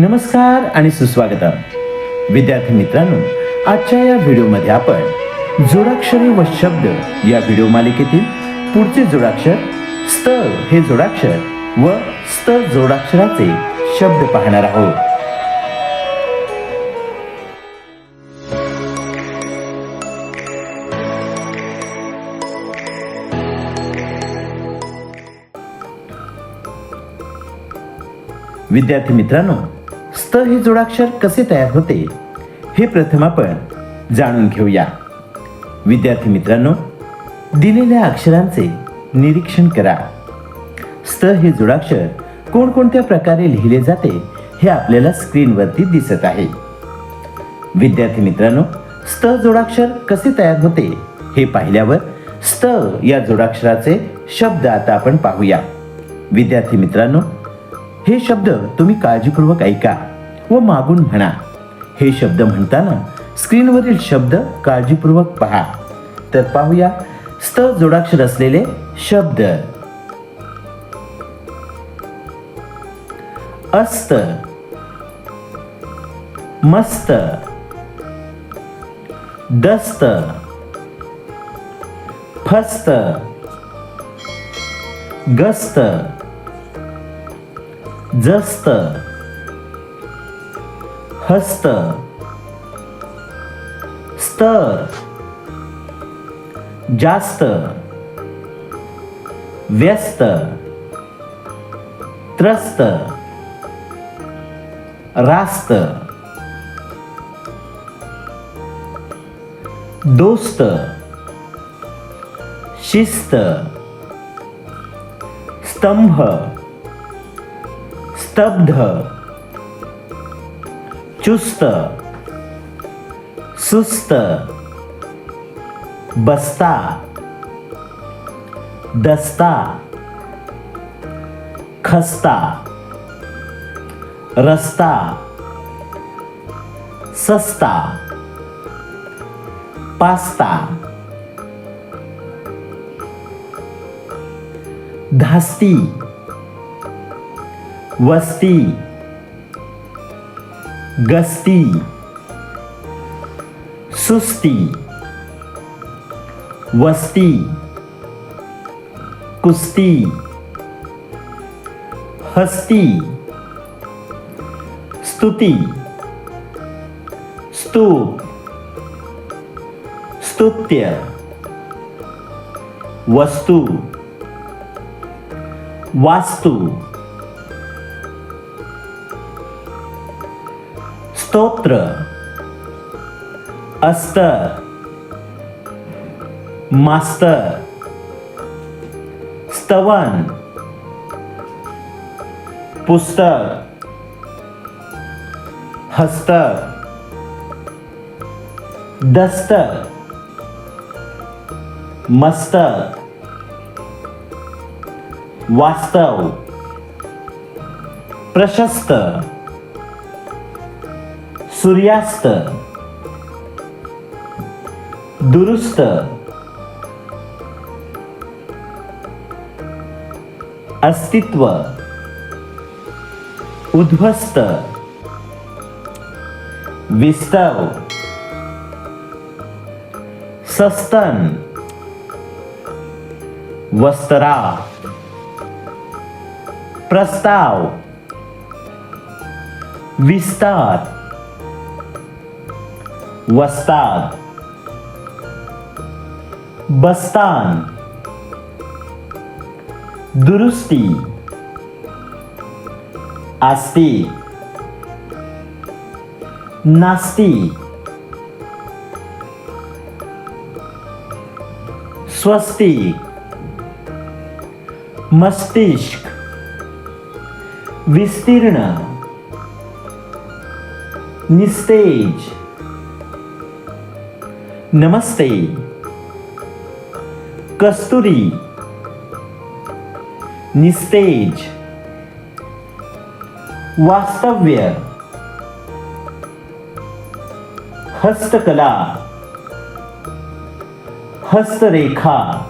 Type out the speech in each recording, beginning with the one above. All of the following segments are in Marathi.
नमस्कार आणि सुस्वागतम. विद्यार्थी मित्रांनो आजच्या या व्हिडिओमध्ये आपण जोडाक्षरे व शब्द या व्हिडिओ मालिकेतील पुढचे जोडाक्षर स्त हे जोडाक्षर व स्त जोडाक्षराचे शब्द पाहणार आहोत. विद्यार्थी मित्रांनो स्त हे जोडाक्षर कसे तयार होते हे प्रथम आपण जाणून घेऊया. विद्यार्थी मित्रांनो दिलेल्या अक्षरांचे निरीक्षण करा. स्त हे जोडाक्षर कोणकोणत्या प्रकारे लिहिले जाते हे आपल्याला स्क्रीनवरती दिसत आहे. विद्यार्थी मित्रांनो स्त जोडाक्षर कसे तयार होते हे पाहिल्यावर स्त या जोडाक्षराचे शब्द आता आपण पाहूया. विद्यार्थी मित्रांनो हे शब्द तुम्ही काळजीपूर्वक ऐका व मागून म्हणा. हे शब्द म्हणताना स्क्रीनवरील शब्द काळजीपूर्वक पहा. तर पाहूया स्त जोडाक्षर असलेले शब्द. अस्त मस्त दस्त फस्त गस्त. जस्त हस्त स्तर जास्त व्यस्त त्रस्त रास्त दोस्त शिस्त स्तंभ स्तब्ध चुस्त सुस्त बस्ता दस्ता खस्ता रस्ता सस्ता पास्ता धास्ती Wasti. Gasti. Susti. Wasti. Kusti. Hasti Stuti. Stu. Stutya Wastu. Wastu. स्तोत्र अस्तर मास्तर स्तवन पुस्तक हस्तक दस्तक मस्तक वास्तव प्रशस्त सूर्यास्त दुरुस्त अस्तित्व उद्ध्वस्त विस्तव सस्तन वस्त्रा प्रस्ताव विस्तार। वस्ताद बस्तान दुरुस्ती आस्ती नास्ती स्वस्ती मस्तिष्क विस्तीर्ण निस्तेज नमस्ते। कस्तुरी। निस्तेज। वास्तव्य। हस्तकला। हस्तरेखा।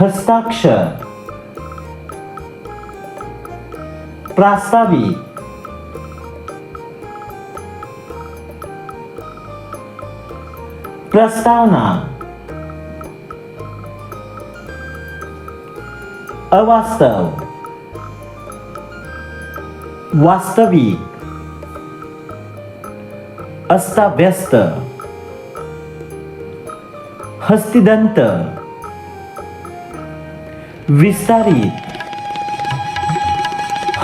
हस्ताक्षर। प्रास्ताविक। प्रस्तावना। अवास्तव। वास्तविक। अस्ताव्यस्त। हस्तिदंत। विस्तारित।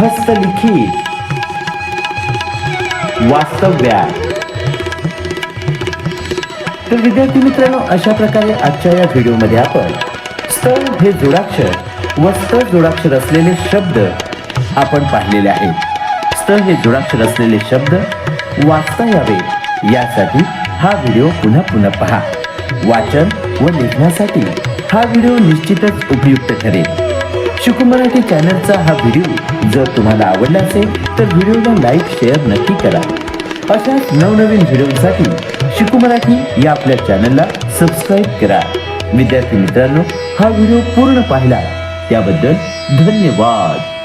हस्तलिखित। वास्तव्यात। तर विद्यार्थी मित्रांनो अशा प्रकारे आजच्या या व्हिडिओमध्ये आपण स्थळ हे जोडाक्षर व स्थळ जोडाक्षर असलेले शब्द आपण पाहिलेले आहेत. स्थळ हे जोडाक्षर असलेले शब्द वाचता यावे यासाठी हा व्हिडिओ पुन्हा पुन्हा पहा. वाचन व लिखण्यासाठी हा व्हिडिओ निश्चितच उपयुक्त ठरेल. शिकू मराठी चॅनलचा हा व्हिडिओ जर तुम्हाला आवडला असेल तर व्हिडिओला लाईक शेअर नक्की करा. अशाच नवनवीन व्हिडिओसाठी शिकू मराठी या आपल्या चॅनलला सबस्क्राईब करा. विद्यार्थी मित्रांनो हा व्हिडिओ पूर्ण पाहिला त्याबद्दल धन्यवाद.